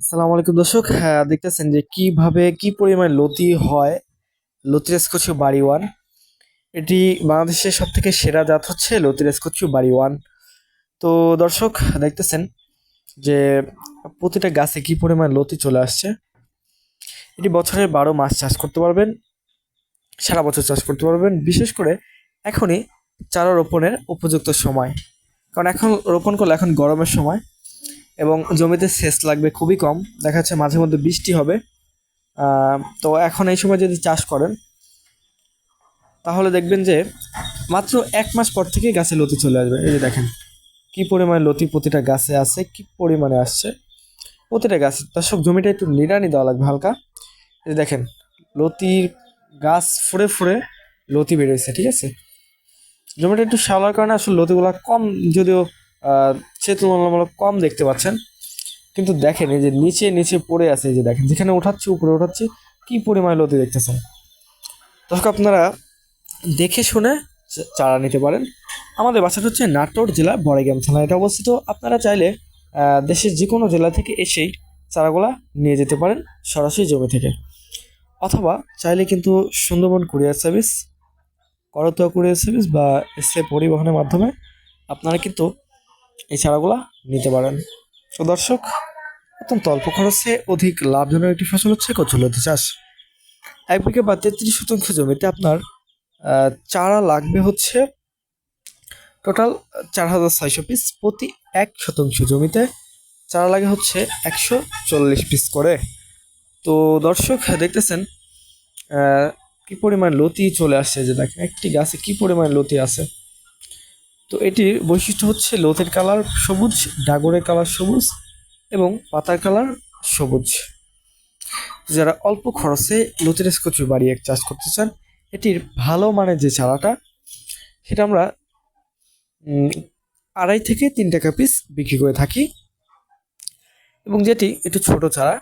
আসসালামু আলাইকুম দর্শক হ্যাঁ দেখতেছেন যে কীভাবে, কি পরিমাণ লতি হয়? লতির স্কচু বাড়ি ওয়ান। এটি বাংলাদেশের সব থেকে সেরা জাত হচ্ছে লতির স্কচু বাড়ি ওয়ান। তো দর্শক, দেখতেছেন যে প্রতিটা গাছে কি পরিমাণ লতি চলে আসছে। এটি বছরের বারো মাস চাষ করতে পারবেন, সারা বছর চাষ করতে পারবেন। বিশেষ করে এখনই চারা রোপণের উপযুক্ত সময়। কারণ এখন রোপণ করলে এখন গরমের সময়। এবং জমিতে সেচ লাগবে খুবই কম। দেখা যাচ্ছে মাঝে মধ্যে বৃষ্টি হবে। তো এখন এই সময় যদি চাষ করেন, তাহলে দেখবেন যে মাত্র এক মাস পর থেকে গাছে লতি চলে আসবে। এই যে দেখেন, কি পরিমাণে লতি প্রতিটা গাছে আছে, কি পরিমাণে আসছে। প্রতিটা গাছে, দর্শক, জমিটা একটু নিড়ানি দেওয়া লাগবে হালকা। এই দেখেন, লতির গাছ ফুড়ে ফুড়ে লতি বেড়েছে ঠিক আছে? জমিটা একটু শ্যাওলার কারণে আসলে লতিগুলা কম, যদিও সে তুলনামূলক কম দেখতে পাচ্ছেন। কিন্তু দেখেন, এই যে নিচে নিচে পড়ে আছে যে দেখেন, যেখানে উঠাচ্ছি, উপরে উঠাচ্ছি, কি পরিমাণ লতি দেখতেছেন? দর্শক, আপনারা দেখে শুনে চারা নিতে পারেন। আমাদের বাসাটা হচ্ছে নাটোর জেলা বড়াইগ্রাম থানা। এটা অবস্থিত, আপনারা চাইলে দেশের যে কোনো জেলা থেকে এসেই চারাগুলা নিয়ে যেতে পারেন, সরাসরি জমি থেকে। অথবা চাইলে কিন্তু Sundarban courier service, Karatoya courier service বা এসে পরিবহনের মাধ্যমে আপনারা কিন্তু এই চারাগুলা নিতে পারেন। তো দর্শক, অত্যন্ত অল্প খরচে অধিক লাভজনক একটি ফসল হচ্ছে কচুলতি চাষ। এক বিঘা বা তেত্রিশ শতাংশ জমিতে আপনার চারা লাগবে হচ্ছে টোটাল চার হাজার ছয়শো পিস প্রতি এক শতাংশ জমিতে। চারা লাগে হচ্ছে একশো চল্লিশ পিস করে। তো দর্শক, দেখতেছেন কি পরিমাণ লতি চলে আসছে যে দেখেন, একটি গাছে কি পরিমাণ লতি আছে। তো এটির বৈশিষ্ট্য হচ্ছে লতির কালার সবুজ, ডাগরের কালার সবুজ এবং পাতার কালার সবুজ। যারা অল্প খরচে লতির স্কচু বাড়িয়ে চাষ করতে চান, এটির ভালো মানের যে চারাটা, সেটা আমরা আড়াই থেকে তিন টাকা পিস বিক্রি করে থাকি। এবং যেটি একটু ছোট চারা,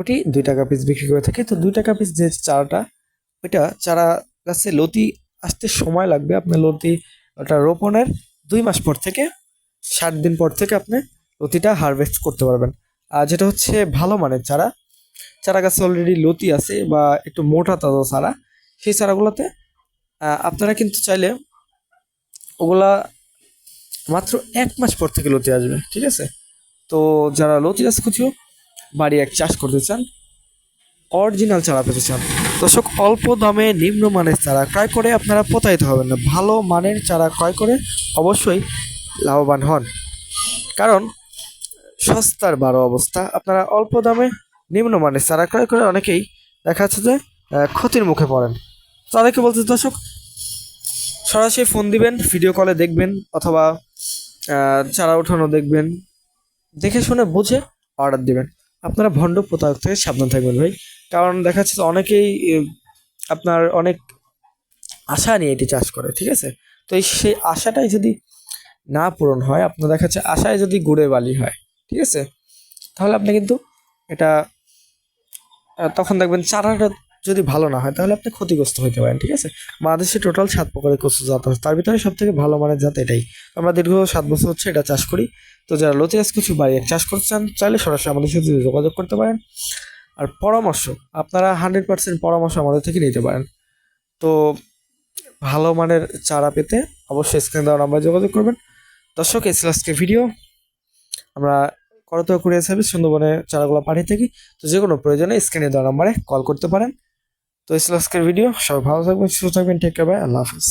ওটি দুই টাকা পিস বিক্রি করে থাকি। তো দুই টাকা পিস যে চারাটা, ওইটা চারা গাছে লতি আসতে সময় লাগবে। আপনার লতি ওটা রোপণের দুই মাস পর থেকে ষাট দিন পর থেকে আপনি লতিটা হারভেস্ট করতে পারবেন। আর যেটা হচ্ছে ভালো মানের চারা চারা গাছে অলরেডি লতি আছে বা একটু মোটা তাজা চারা, সেই চারাগুলোতে আপনারা কিন্তু চাইলে ওগুলা মাত্র এক মাস পর থেকে লতি আসবে, ঠিক আছে? তো যারা লতি গাছ খুঁজিও বাড়ি এক চাষ করতে চান অরিজিনাল চারা পেতে চান। দর্শক, অল্প দামে নিম্নমানের চারা ক্রয় করে আপনারা প্রতারিত হবেন না। ভালো মানের চারা ক্রয় করে অবশ্যই লাভবান হন। কারণ, সস্তার বারো অবস্থা। আপনারা অল্প দামে নিম্নমানের চারা ক্রয় করে অনেকেই দেখা যাচ্ছে যে ক্ষতির মুখে পড়েন। তাদেরকে বলতে দর্শক, সরাসরি ফোন দিবেন ভিডিও কলে দেখবেন অথবা চারা উঠানো দেখবেন। দেখে শুনে বুঝে অর্ডার দিবেন। আপনারা ভণ্ড প্রতারক থেকে সাবধান থাকবেন ভাই। কারণ দেখা যাচ্ছে অনেকেই আপনার অনেক আশা নিয়ে এটি চাষ করে, ঠিক আছে? তো এই সেই আশাটাই যদি না পূরণ হয়, আপনার দেখা যাচ্ছে আশায় যদি গুড়ে বালি হয়, ঠিক আছে? তাহলে আপনি কিন্তু এটা তখন দেখবেন চারাটা যদি ভালো না হয়, তাহলে আপনি ক্ষতিগ্রস্ত হতে পারেন, ঠিক আছে? বাংলাদেশে টোটাল সাত প্রকারের কচু জাত আছে। তার ভিতরে সব থেকে ভালো মানের জাত এটাই। আমরা দীর্ঘ সাত বছর হচ্ছে এটা চাষ করি। তো যারা লতিরাজ কিছু বাড়ি চাষ করতে চান, চাইলে সরাসরি আমাদের সাথে যোগাযোগ করতে পারেন। আর পরামর্শ, আপনারা হান্ড্রেড পার্সেন্ট পরামর্শ আমাদের থেকে নিতে পারেন। তো ভালো মানের চারা পেতে অবশ্যই স্ক্রিনে দেওয়া নাম্বারে যোগাযোগ করবেন। দর্শক, এই ছিল ভিডিও। আমরা করতোয়া কুরিয়ার সার্ভিস সুন্দরবনে চারাগুলো পাঠিয়ে থাকি। তো যে কোনো প্রয়োজনে স্ক্রিনে দেওয়া নাম্বারে কল করতে পারেন। তো এই আজকের ভিডিও। সবাই ভালো থাকবেন, সুস্থ থাকবেন। কেয়ার বাই আল্লাহ হাফিজ।